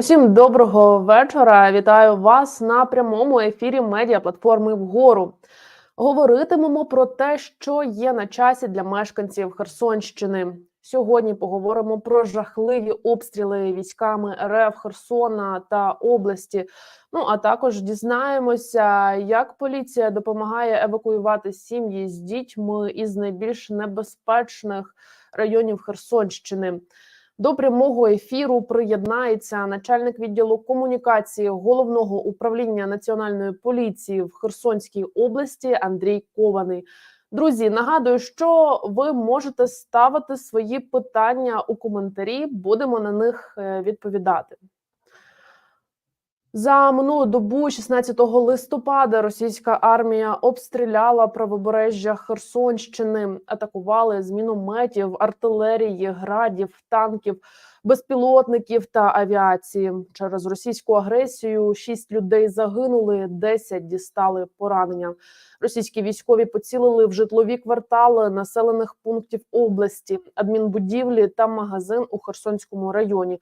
Усім доброго вечора. Вітаю вас на прямому ефірі медіаплатформи вгору. Говоритимемо про те, що є на часі для мешканців Херсонщини. Сьогодні поговоримо про жахливі обстріли військами РФ Херсона та області. Ну а також дізнаємося, як поліція допомагає евакуювати сім'ї з дітьми із найбільш небезпечних районів Херсонщини. До прямого ефіру приєднається начальник відділу комунікації головного управління національної поліції в Херсонській області Андрій Кований. Друзі, нагадую, що ви можете ставити свої питання у коментарі. Будемо на них е, відповідати. За минулу добу, 16 листопада, російська армія обстріляла правобережжя Херсонщини, атакували з мінометів, артилерії, градів, танків, безпілотників та авіації. Через російську агресію шість людей загинули, 10 дістали поранення. Російські військові поцілили в житлові квартали населених пунктів області, адмінбудівлі та магазин у Херсонському районі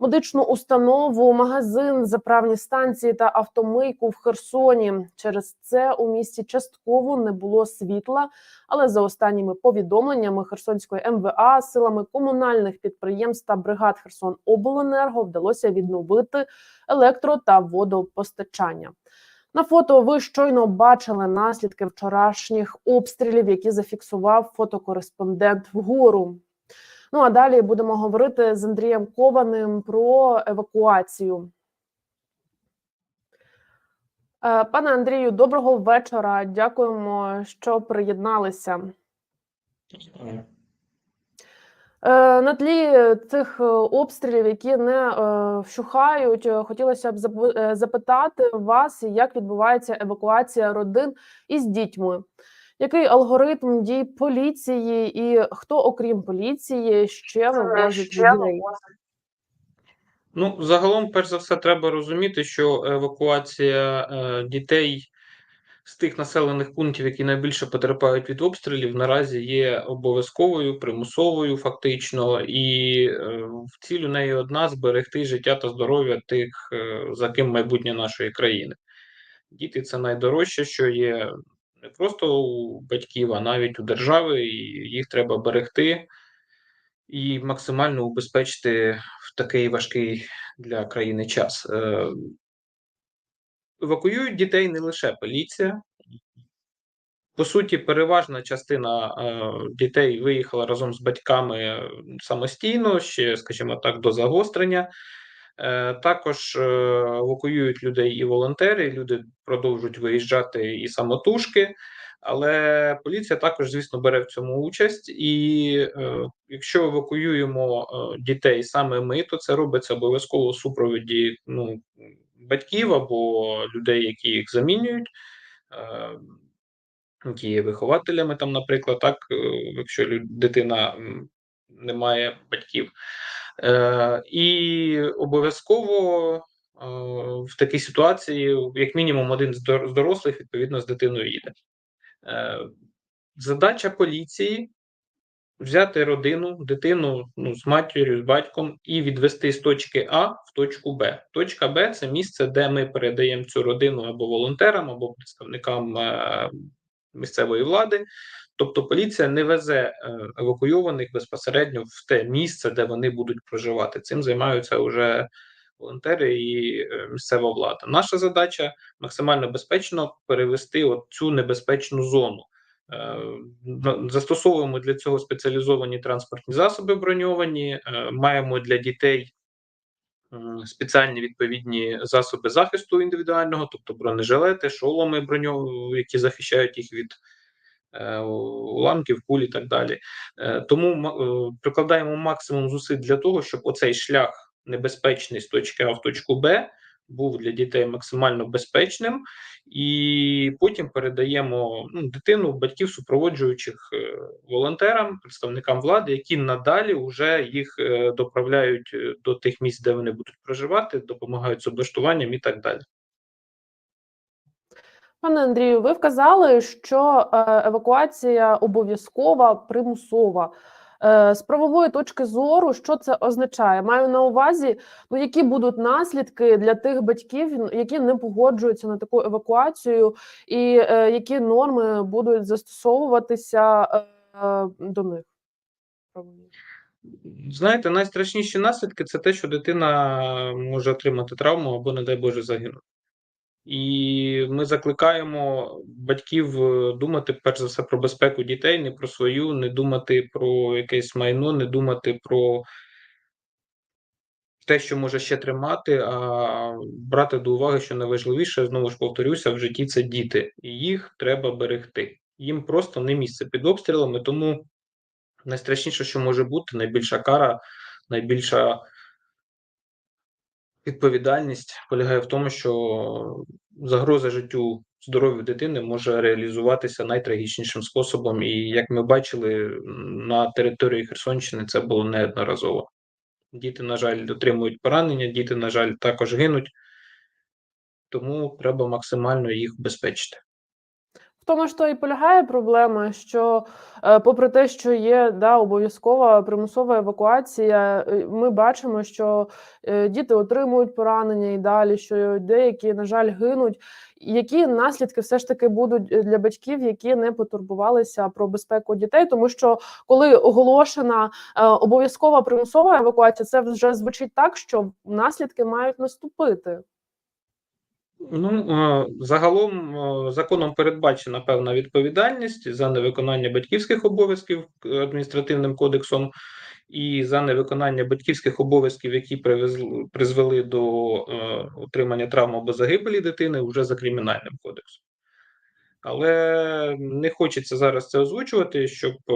медичну установу, магазин, заправні станції та автомийку в Херсоні. Через це у місті частково не було світла. Але за останніми повідомленнями Херсонської МВА силами комунальних підприємств та бригад Херсон Обленерго вдалося відновити електро та водопостачання. На фото ви щойно бачили наслідки вчорашніх обстрілів, які зафіксував фотокореспондент вгору. Ну а далі будемо говорити з Андрієм Кованим про евакуацію. Е, пане Андрію, доброго вечора. Дякуємо, що приєдналися. Е, на тлі цих обстрілів, які не е, вщухають, хотілося б запитати вас, як відбувається евакуація родин із дітьми. Який алгоритм дій поліції, і хто, окрім поліції, ще вивозить людей? Ну, загалом, перш за все, треба розуміти, що евакуація е, дітей з тих населених пунктів, які найбільше потерпають від обстрілів, наразі є обов'язковою, примусовою, фактично, і е, в цілю неї одна зберегти життя та здоров'я тих, е, за ким майбутнє нашої країни. Діти це найдорожче, що є не просто у батьків, а навіть у держави, і їх треба берегти і максимально убезпечити в такий важкий для країни час. Е, евакуюють дітей не лише поліція. По суті, переважна частина е, дітей виїхала разом з батьками самостійно, ще, скажімо так, до загострення. Е, також е, евакуюють людей і волонтери, люди продовжують виїжджати і самотужки, але поліція також, звісно, бере в цьому участь. І е, якщо евакуюємо е, дітей саме ми, то це робиться обов'язково у супроводі ну, батьків або людей, які їх замінюють. Е, які є вихователями, там, наприклад, так, якщо дитина не має батьків. Е, І обов'язково е, в такій ситуації, як мінімум, один з дорослих, відповідно, з дитиною їде. Е, Задача поліції взяти родину, дитину ну, з матір'ю, з батьком і відвести з точки А в точку Б. Точка Б це місце, де ми передаємо цю родину або волонтерам, або представникам місцевої влади. Тобто поліція не везе е, евакуйованих безпосередньо в те місце, де вони будуть проживати. Цим займаються вже волонтери і е, місцева влада. Наша задача максимально безпечно перевести от цю небезпечну зону. Е, застосовуємо для цього спеціалізовані транспортні засоби броньовані, маємо для дітей. Спеціальні відповідні засоби захисту індивідуального, тобто бронежилети, шоломи броньовані, які захищають їх від уламків, куль і так далі. Е, тому е, прикладаємо максимум зусиль для того, щоб оцей шлях небезпечний з точки А в точку Б. Був для дітей максимально безпечним, і потім передаємо ну, дитину батьків супроводжуючих волонтерам, представникам влади, які надалі вже їх доправляють до тих місць, де вони будуть проживати, допомагають з облаштуванням і так далі. Пане Андрію, ви вказали, що е, евакуація обов'язкова примусова. Е, З правової точки зору, що це означає? Маю на увазі, ну які будуть наслідки для тих батьків, які не погоджуються на таку евакуацію, і е, які норми будуть застосовуватися е, до них? Знаєте, найстрашніші наслідки це те, що дитина може отримати травму або, не дай Боже, загинути. І ми закликаємо батьків е, думати перш за все про безпеку дітей, не про свою, не думати про якесь майно, не думати про те, що може ще тримати, а брати до уваги, що найважливіше, знову ж повторюся, в житті це діти, і їх треба берегти. Їм просто не місце під обстрілами, тому найстрашніше, що може бути, найбільша кара, найбільша відповідальність полягає в тому, що загроза життю здоров'ю дитини може реалізуватися найтрагічнішим способом. І як ми бачили на території Херсонщини, це було неодноразово. Діти, на жаль, отримують поранення, діти, на жаль, також гинуть, тому треба максимально їх убезпечити. В тому то і полягає проблема, що е, попри те, що є да, обов'язкова примусова евакуація, е, ми бачимо, що е, діти отримують поранення і далі, що деякі, на жаль, гинуть. Які наслідки все ж таки будуть для батьків, які не потурбувалися про безпеку дітей? Тому що коли оголошена обов'язкова примусова евакуація, це вже звучить так, що наслідки мають наступити. Ну, загалом законом передбачена певна відповідальність за невиконання батьківських обов'язків е, адміністративним кодексом і за невиконання батьківських обов'язків, які привезли, призвели до е, отримання травм або загибелі дитини, вже за кримінальним кодексом. Але не хочеться зараз це озвучувати, щоб, е,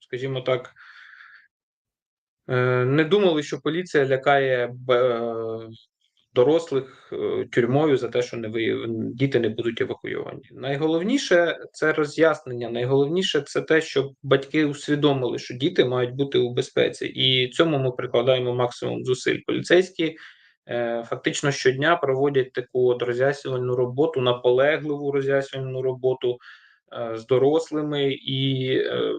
скажімо так, не думали, що поліція лякає дорослих е, тюрмою за те, що не ви діти не будуть евакуйовані. Найголовніше це роз'яснення. Найголовніше це те, щоб батьки усвідомили, що діти мають бути у безпеці, і цьому ми прикладаємо максимум зусиль. Поліцейські е, фактично щодня проводять таку от роз'яснювальну роботу, наполегливу роз'яснювальну роботу е, з дорослими і. е,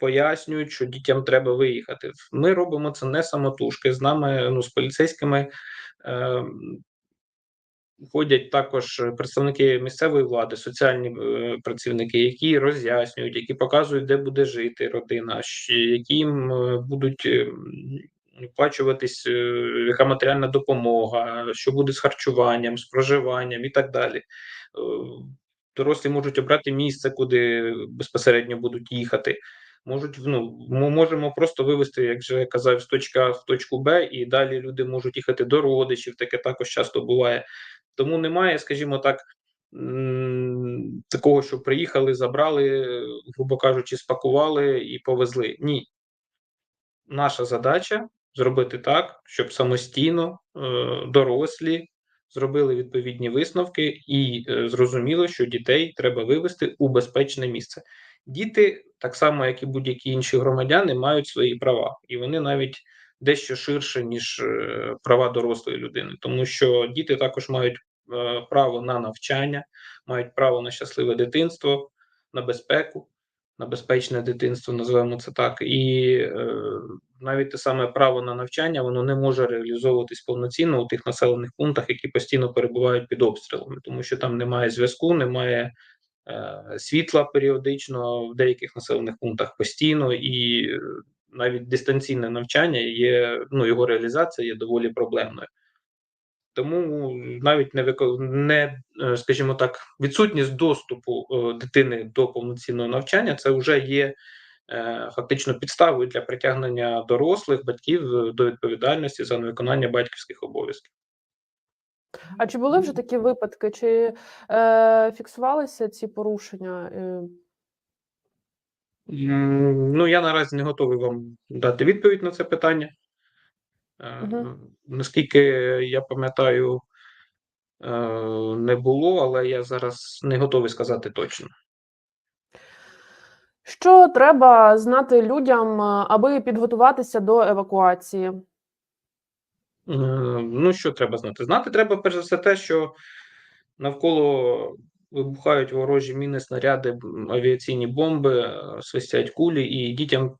Пояснюють, що дітям треба виїхати. Ми робимо це не самотужки. З нами, ну з поліцейськими ходять також представники місцевої влади, соціальні е, працівники, які роз'яснюють, які показують, де буде жити родина, їм е, будуть е, м, виплачуватись, е, яка матеріальна допомога, що буде з харчуванням, з проживанням і так далі. Дорослі можуть обрати місце, куди безпосередньо будуть їхати. Можуть ну, ми можемо просто вивезти, як же я казав, з точки А в точку Б, і далі люди можуть їхати до родичів. Таке також часто буває. Тому немає, скажімо так, такого, що приїхали, забрали, грубо кажучи, спакували і повезли. Ні. Наша задача зробити так, щоб самостійно е, дорослі зробили відповідні висновки і е, зрозуміли, що дітей треба вивести у безпечне місце. Діти, так само як і будь-які інші громадяни, мають свої права, і вони навіть дещо ширше, ніж е, права дорослої людини, тому що діти також мають е, право на навчання, мають право на щасливе дитинство, на безпеку, на безпечне дитинство, називаємо це так, і е, навіть те саме право на навчання воно не може реалізовуватись повноцінно у тих населених пунктах, які постійно перебувають під обстрілами, тому що там немає зв'язку, немає світла періодично в деяких населених пунктах постійно, і е, навіть дистанційне навчання є, ну його реалізація є доволі проблемною. Тому навіть не не, е, скажімо так, відсутність доступу е, дитини до повноцінного навчання це вже є е, фактично підставою для притягнення дорослих батьків е, до відповідальності за невиконання батьківських обов'язків. А чи були вже такі випадки? Чи е, фіксувалися ці порушення? Е, М, Ну, я наразі не готовий вам дати відповідь на це питання. Е, Мгм. Наскільки я пам'ятаю, е, не було, але я зараз не готовий сказати точно. Що треба знати людям, е, аби підготуватися до евакуації? Е, Ну, що треба знати? Знати треба перш за все те, що навколо вибухають ворожі міни, снаряди, авіаційні бомби, е, свистять кулі, і дітям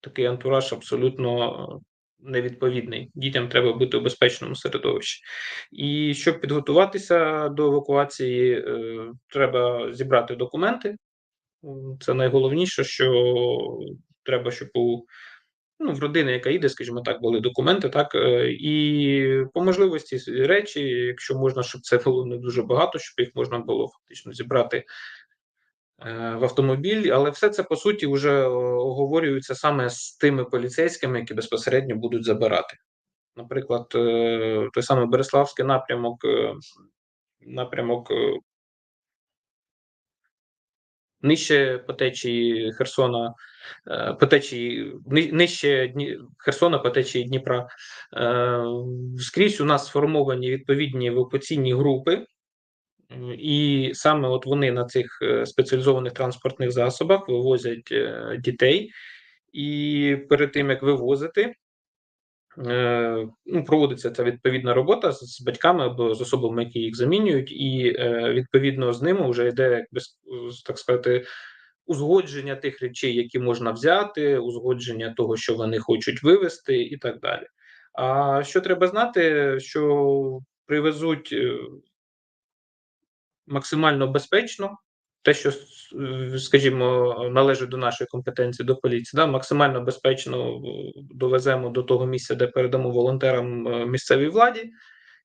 такий антураж абсолютно е, невідповідний. Дітям треба бути у безпечному середовищі. І щоб підготуватися до евакуації, треба зібрати документи. Це найголовніше, що треба, щоб у ну, в родини, яка їде, скажімо так, були документи, так е, і по можливості речі, якщо можна, щоб це було не дуже багато, щоб їх можна було фактично зібрати е, в автомобіль, але все це по суті вже е, оговорюється саме з тими поліцейськими, які безпосередньо будуть забирати. Наприклад, той самий Береславський напрямок, напрямок нижче по течії Херсона, е, по течії нижче Херсона, по течії Дніпра. Е, Скрізь у нас сформовані відповідні евакуаційні групи, і саме от вони на цих е, спеціалізованих транспортних засобах вивозять дітей. І перед тим як вивозити, ну, проводиться ця відповідна робота з, батьками або з особами, які їх замінюють, і е, відповідно з ними вже йде так сказати. Узгодження тих речей, які можна взяти, узгодження того, що вони хочуть вивезти, і так далі. А що треба знати, що привезуть е, максимально безпечно, те, що, скажімо, належить до нашої компетенції до поліції, да, максимально безпечно е, довеземо до того місця, де передамо волонтерам е, місцевій владі,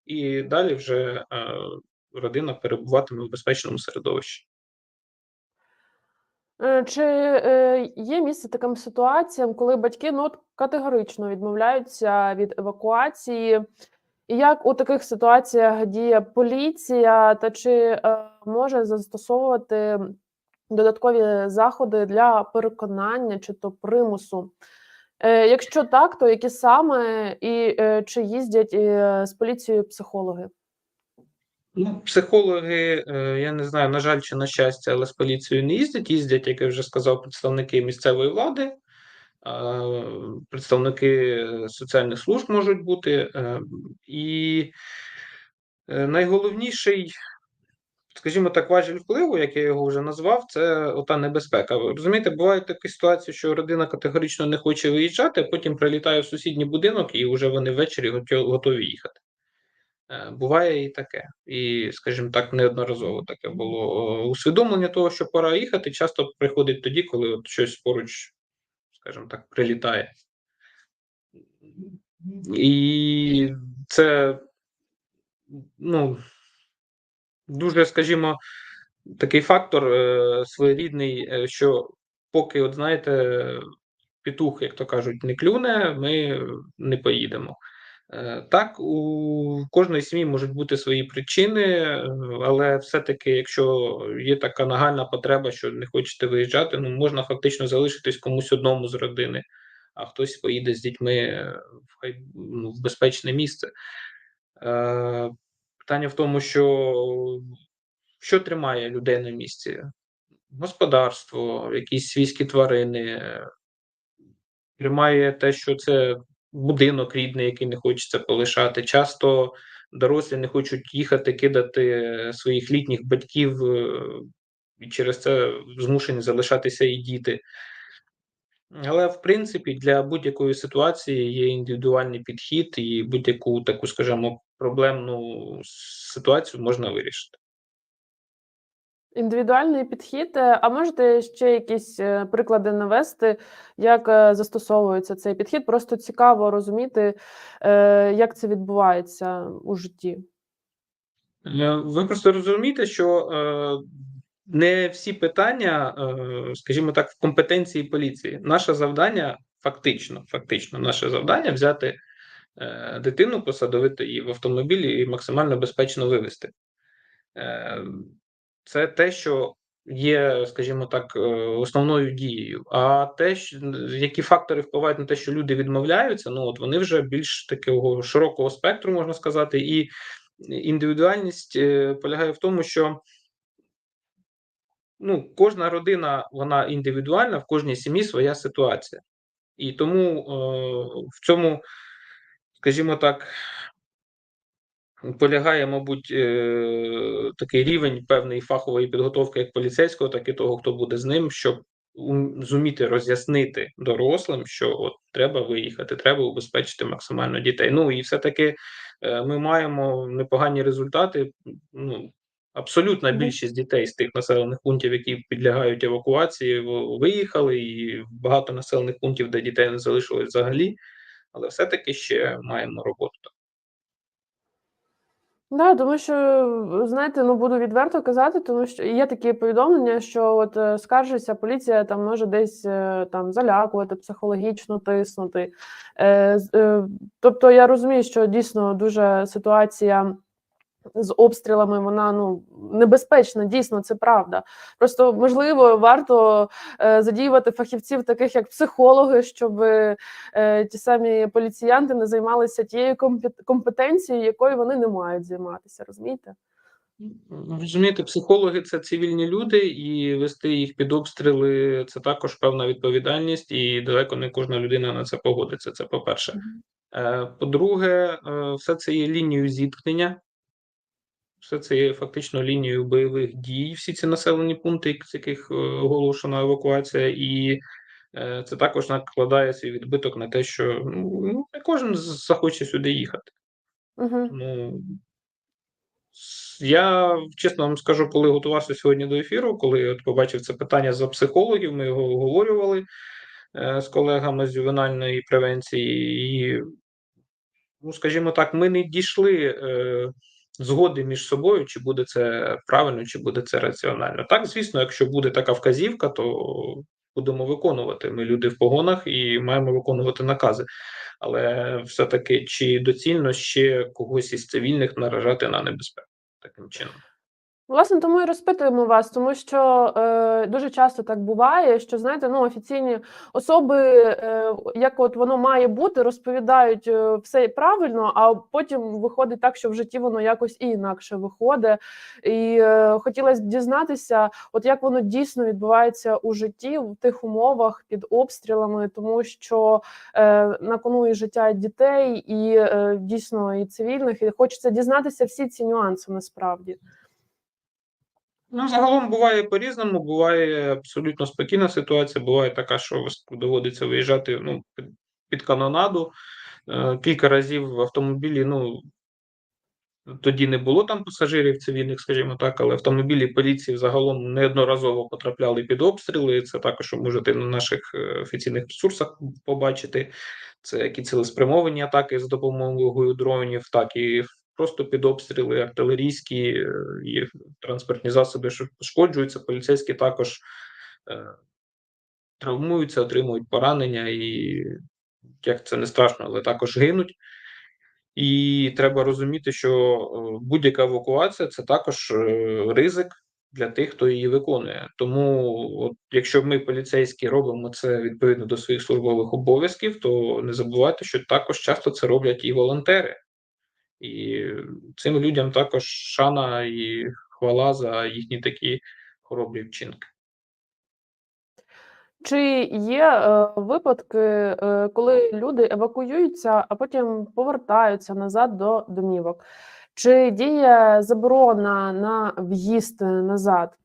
і далі вже е, родина перебуватиме в безпечному середовищі. Чи є місце таким ситуаціям, коли батьки ну, категорично відмовляються від евакуації? Як у таких ситуаціях діє поліція, та чи е, може застосовувати додаткові заходи для переконання чи то примусу? Е, Якщо так, то які саме і е, чи їздять з поліцією психологи? Ну, психологи, я не знаю, на жаль, чи на щастя, але з поліцією не їздять. Їздять, як я вже сказав, представники місцевої влади, представники соціальних служб можуть бути. е, І е, найголовніший, скажімо так, важіль впливу, як я його вже назвав, це ота небезпека. Ви розумієте, бувають такі ситуації, що родина категорично не хоче виїжджати, а потім прилітає в сусідній будинок, і вже вони ввечері готові- їхати. Е, Буває і таке, і, скажімо так, неодноразово таке було. Е, Усвідомлення того, що пора їхати, часто приходить тоді, коли от щось поруч, скажімо так, прилітає. І це ну, дуже, скажімо, такий фактор е, своєрідний, е, що поки, от знаєте, петух, як то кажуть, не клюне, ми не поїдемо. Е, Так, у кожної сім'ї можуть бути свої причини, е, але все-таки, якщо є така нагальна потреба, що не хочете виїжджати, ну можна фактично залишитись комусь одному з родини, а хтось поїде з дітьми е, в ну, в безпечне місце. Е, Питання в тому, що що тримає людей на місці? Господарство, якісь свійські тварини, тримає те, що це будинок рідний, який не хочеться полишати. Часто дорослі не хочуть їхати, кидати своїх літніх батьків, е, і через це змушені залишатися і діти. Але в принципі для будь-якої ситуації є індивідуальний підхід, і будь-яку таку, скажімо, проблемну ситуацію можна вирішити. Індивідуальний підхід. Е, А можете ще якісь е, приклади навести, як е, застосовується цей підхід? Просто цікаво розуміти, як це відбувається у житті. Ви просто розумієте, що не всі питання, скажімо так, в компетенції поліції. Наше завдання фактично, фактично, наше завдання взяти дитину, посадовити її в автомобілі і максимально безпечно вивезти. Це те, що є, скажімо так, е, основною дією. А те, які фактори впливають на те, що люди відмовляються, ну от вони вже більш такого широкого спектру, можна сказати, і індивідуальність е, полягає в тому, що ну, кожна родина вона індивідуальна, в кожній сім'ї своя ситуація. І тому е, в цьому, скажімо так, полягає, мабуть, е, такий рівень певної фахової підготовки як поліцейського, так і того, хто буде з ним, щоб ум- зуміти роз'яснити дорослим, що от треба виїхати, треба убезпечити максимально дітей. Ну і все-таки е, ми маємо непогані результати. Ну, абсолютна більшість дітей з тих населених пунктів, які підлягають евакуації, виїхали, і багато населених пунктів, де дітей не залишилось взагалі. Але все-таки ще маємо роботу. Да, тому що, знаєте, ну буду відверто казати, тому що є такі повідомлення, що от е, скаржиться поліція там може десь е, там залякувати, психологічно тиснути. Е, е, тобто я розумію, що дійсно дуже ситуація з обстрілами вона ну небезпечна, дійсно це правда. Просто можливо варто е, задіювати фахівців, таких як психологи, щоб е, ті самі поліціянти не займалися тією компетенцією, якою вони не мають займатися. Розумієте? Ну, Розумієте, психологи це цивільні люди, і вести їх під обстріли це також певна відповідальність, і далеко не кожна людина на це погодиться. Це по-перше. Е, По-друге, все це є лінією зіткнення, все це є фактично лінією бойових дій, всі ці населені пункти, з яких е, оголошена евакуація, і е, це також накладає свій відбиток на те, що ну, не кожен захоче сюди їхати. Угу. Тому я чесно вам скажу, коли готувався сьогодні до ефіру, коли от побачив це питання за психологів, ми його оговорювали е, з колегами з ювенальної превенції, і, ну, скажімо так, ми не дійшли згоди між собою, чи буде це правильно, чи буде це раціонально. Так, звісно, якщо буде така вказівка, то будемо виконувати. Ми люди в погонах і маємо виконувати накази. Але все-таки чи доцільно ще когось із цивільних наражати на небезпеку таким чином? Власне, тому і розпитуємо вас, тому що е, дуже часто так буває, що знаєте, ну офіційні особи, е, як от воно має бути, розповідають е, все правильно, а потім виходить так, що в житті воно якось і інакше виходить. І е, хотілося б дізнатися, от як воно дійсно відбувається у житті в тих умовах під обстрілами, тому що е, на кону і життя дітей, і е, дійсно і цивільних, і хочеться дізнатися всі ці нюанси насправді. Ну, загалом буває по-різному, буває абсолютно спокійна ситуація, буває така, що доводиться виїжджати ну, під, канонаду. Е, Кілька разів в автомобілі, ну, тоді не було там пасажирів цивільних, скажімо так, але автомобілі поліції загалом неодноразово потрапляли під обстріли. Це також можете на наших е, офіційних ресурсах побачити. Це як і цілеспрямовані атаки з допомогою дронів, так і просто під обстріли артилерійські е, і транспортні засоби, що пошкоджуються. Поліцейські також е, травмуються, отримують поранення, і як це не страшно, але також гинуть. І треба розуміти, що е, будь-яка евакуація це також е, ризик для тих, хто її виконує. Тому, от, якщо ми поліцейські робимо це відповідно до своїх службових обов'язків, то не забувайте, що також часто це роблять і волонтери. І цим людям також шана і хвала за їхні такі хоробрі вчинки. Чи є е, випадки, е, коли люди евакуюються, а потім повертаються назад до домівок? Чи діє заборона на в'їзд назад?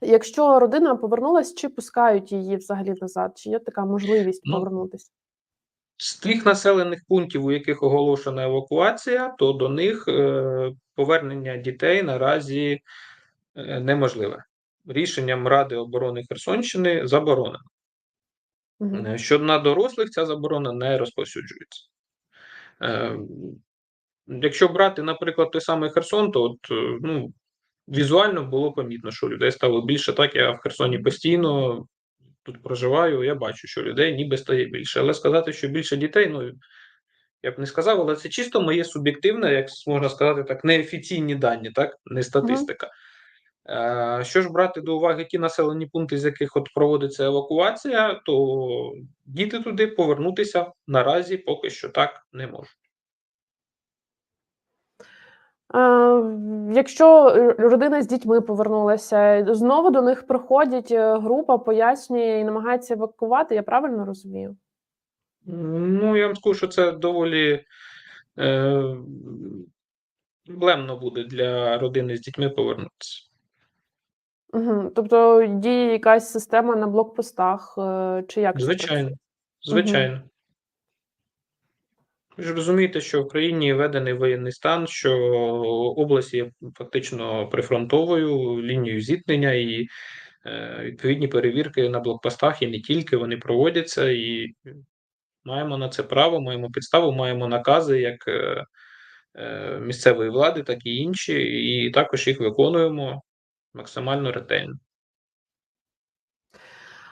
Якщо родина повернулась, чи пускають її взагалі назад? Чи є така можливість Ну, повернутися? З тих населених пунктів, у яких оголошена евакуація, то до них е, повернення дітей наразі е, неможливе. Рішенням Ради оборони Херсонщини заборонено. Мгм. Е, Що на дорослих ця заборона не розповсюджується. Якщо брати, наприклад, той самий Херсон, то от, ну, візуально було помітно, що людей стало більше. Так, я в Херсоні постійно тут проживаю, я бачу, що людей ніби стає більше. Але сказати, що більше дітей, ну я б не сказав, але це чисто моє суб'єктивне, як можна сказати, так, неофіційні дані, так, не статистика. Е, Що ж брати до уваги ті населені пункти, з яких от проводиться евакуація, то діти туди повернутися наразі поки що так не можуть. Якщо родина з дітьми повернулася, знову до них приходять е, група, пояснює і намагається евакувати, я правильно розумію? Ну, я вам скажу, що це доволі е, проблемно буде для родини з дітьми повернутися. Угу. Тобто діє якась система на блокпостах, е, чи як це Звичайно, працює? Ви ж розумієте, що в країні введений воєнний стан, що область є фактично прифронтовою лінією зіткнення, і е, відповідні перевірки на блокпостах і не тільки вони проводяться, і маємо на це право, маємо підставу, маємо накази як е, е, місцевої влади, так і інші, і також їх виконуємо максимально ретельно.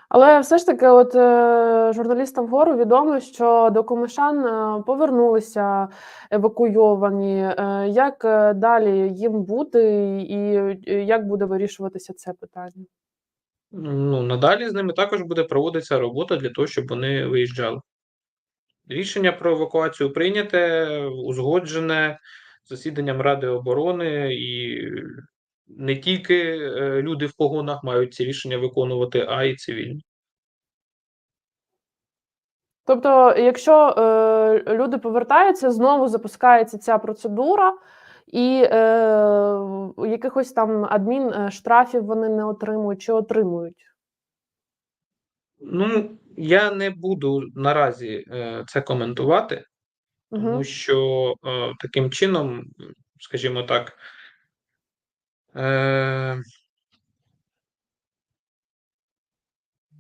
Але все ж таки, от е, журналістам вгору відомо, що до Комишан е, повернулися евакуйовані. Е, як далі їм бути, і як буде вирішуватися це питання? Ну, надалі з ними також буде проводитися робота для того, щоб вони виїжджали. Рішення про евакуацію прийняте, узгоджене засіданням Ради оборони, і не тільки е, люди в погонах мають ці рішення виконувати, а й цивільні. Тобто, якщо е, люди повертаються, знову запускається ця процедура, і е, якихось там адмінштрафів вони не отримують чи отримують. Ну, я не буду наразі е, це коментувати, тому Угу. що е, таким чином, скажімо так, е,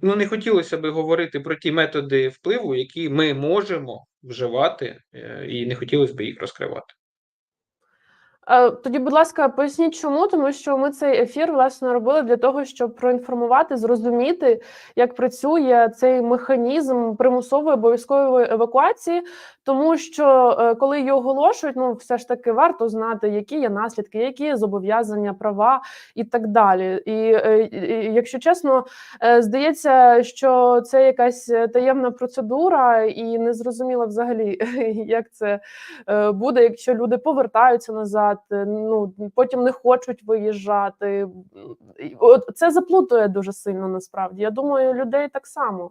ну, не хотілося би говорити про ті методи впливу, які ми можемо вживати, е, і не хотілося б їх розкривати. Тоді, будь ласка, поясніть, чому, тому що ми цей ефір власне робили для того, щоб проінформувати, зрозуміти, як працює цей механізм примусової обов'язкової евакуації. Тому що е, коли її оголошують, ну все ж таки варто знати, які є наслідки, які зобов'язання, права і так далі. І, е, і якщо чесно, е, здається, що це якась таємна процедура, і не зрозуміло взагалі, як це буде, якщо люди повертаються назад, ну потім не хочуть виїжджати. От це заплутує дуже сильно насправді. Я думаю, людей так само.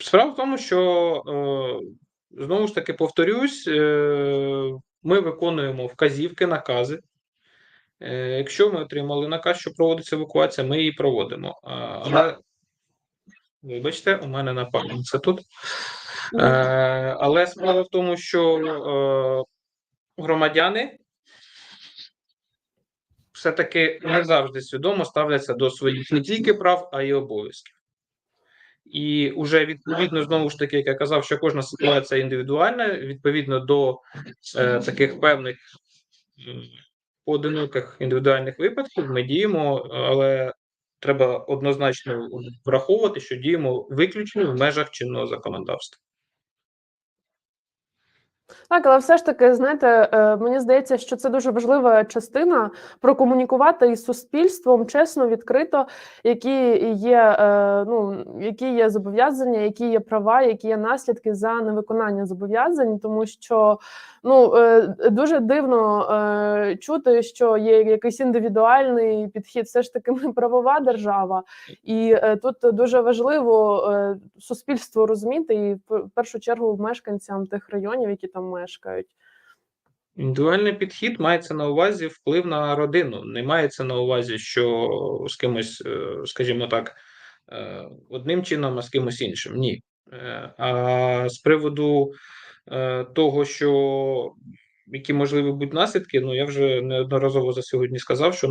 Справа в тому, що е, знову ж таки повторюсь, е, ми виконуємо вказівки, накази. Е, Якщо ми отримали наказ, що проводиться евакуація, ми її проводимо. Але, вибачте, у мене напарниця тут. Е, Але справа в тому, що громадяни все-таки не завжди свідомо ставляться до своїх не тільки прав, а й обов'язків. І вже відповідно знову ж таки, як я казав, що кожна ситуація індивідуальна, відповідно до е, таких певних поодиноких індивідуальних випадків, ми діємо, але треба однозначно враховувати, що діємо виключно в межах чинного законодавства. Так, але все ж таки, знаєте, е, мені здається, що це дуже важлива частина прокомунікувати із суспільством чесно, відкрито, які є, е, ну, які є зобов'язання, які є права, які є наслідки за невиконання зобов'язань, тому що ну е, дуже дивно чути, що є якийсь індивідуальний підхід. Все ж таки, ми правова держава, і тут дуже важливо суспільство розуміти, і в першу чергу мешканцям тих районів, які там мешкають. Індивідуальний підхід мається на увазі вплив на родину. Не мається на увазі, що з кимось, е, скажімо так, е, одним чином, а з кимось іншим. Ні. Е, А з приводу того, що які можливі будуть наслідки, ну я вже неодноразово за сьогодні сказав, що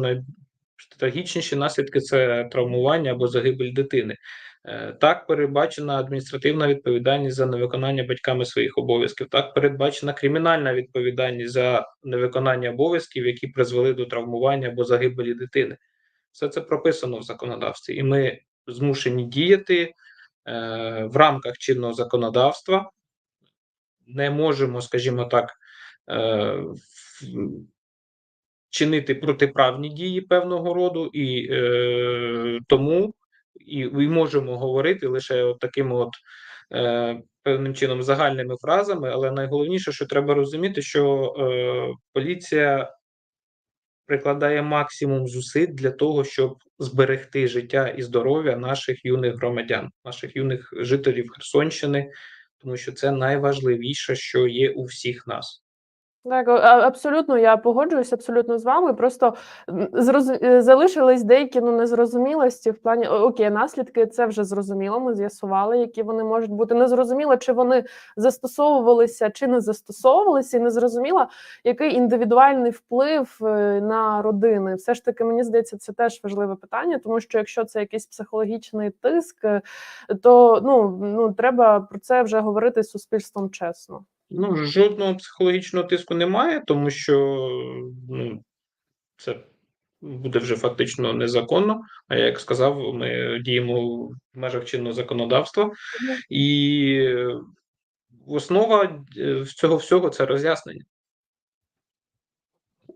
найтрагічніші наслідки це травмування або загибель дитини. Е, Так, передбачена адміністративна відповідальність за невиконання батьками своїх обов'язків. Так, передбачена кримінальна відповідальність за невиконання обов'язків, які призвели до травмування або загибелі дитини. Все це прописано в законодавстві, і ми змушені діяти е, в рамках чинного законодавства. Не можемо, скажімо так, е, чинити протиправні дії певного роду, і е, тому і, і можемо говорити лише от таким от е, певним чином загальними фразами, але найголовніше, що треба розуміти, що е, поліція прикладає максимум зусиль для того, щоб зберегти життя і здоров'я наших юних громадян, наших юних жителів Херсонщини, тому що це найважливіше, що є у всіх нас. Так, абсолютно, я погоджуюсь абсолютно з вами. Просто зроз... е, залишились деякі ну, незрозумілості в плані окей, наслідки це вже зрозуміло. Ми з'ясували, які вони можуть бути. Незрозуміло, чи вони застосовувалися, чи не застосовувалися, і незрозуміло, який індивідуальний вплив е, на родини. Все ж таки, мені здається, це теж важливе питання, тому що якщо це якийсь психологічний тиск, е, то ну, ну треба про це вже говорити з суспільством чесно. Ну, жодного психологічного тиску немає, тому що ну, це буде вже фактично незаконно. А я, як сказав, ми діємо в межах чинного законодавства, і е, основа е, цього всього це роз'яснення.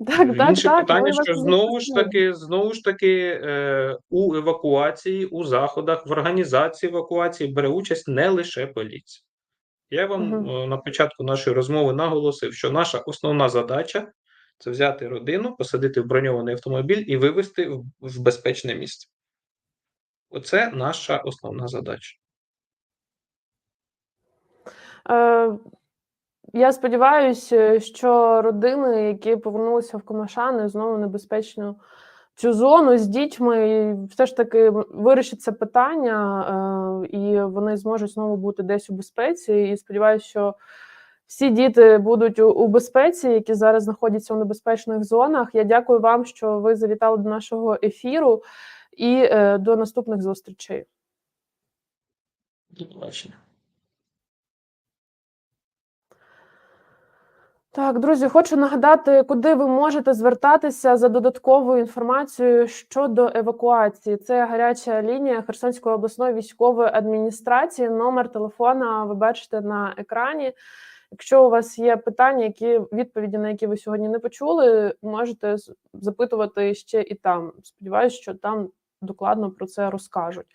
Так, так, Інше так. питання, що знову ж таки, знову ж таки, е, у евакуації, у заходах, в організації евакуації бере участь не лише поліція. Я вам е, на початку нашої розмови наголосив, що наша основна задача це взяти родину, посадити в броньований автомобіль і вивезти в, в безпечне місце. Оце наша основна задача. Е, я сподіваюся, що родини, які повернулися в Комашани, знову в небезпечну цю зону з дітьми, і все ж таки вирішить це питання, е, і вони зможуть знову бути десь у безпеці. І сподіваюся, що всі діти будуть у, у безпеці, які зараз знаходяться у небезпечних зонах. Я дякую вам, що ви завітали до нашого ефіру, і е, до наступних зустрічей. До побачення. Так, друзі, хочу нагадати, куди ви можете звертатися за додатковою інформацією щодо евакуації. Це гаряча лінія Херсонської обласної військової адміністрації. Номер телефона ви бачите на екрані. Якщо у вас є питання, які відповіді на які ви сьогодні не почули, можете запитувати ще і там. Сподіваюсь, що там докладно про це розкажуть.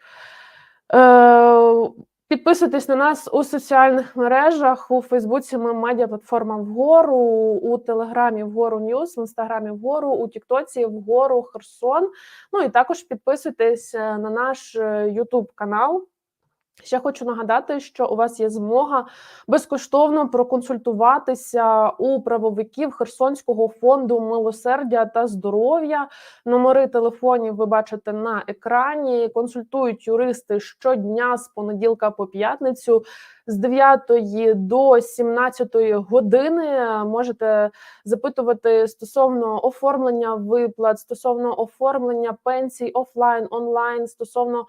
Е, Підписуйтесь на нас у соціальних мережах. У Фейсбуці ми медіаплатформа вгору, у Телеграмі вгору Ньюс, в інстаграмі вгору, у Тіктоці вгору Херсон. Ну і також підписуйтесь е, на наш Ютуб канал. Ще хочу нагадати, що у вас є змога безкоштовно проконсультуватися у правовиків Херсонського фонду милосердя та здоров'я. Номери телефонів ви бачите на екрані. Консультують юристи щодня з понеділка по п'ятницю з 9 до 17 години. Можете запитувати стосовно оформлення виплат, стосовно оформлення пенсій офлайн, онлайн, стосовно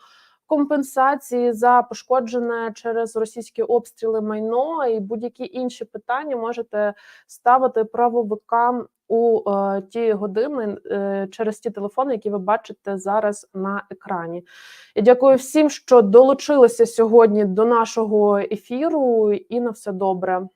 компенсації за пошкоджене через російські обстріли майно і будь-які інші питання можете ставити правовикам у е, ті години е, через ті телефони, які ви бачите зараз на екрані. Я дякую всім, що долучилися сьогодні до нашого ефіру, і на все добре.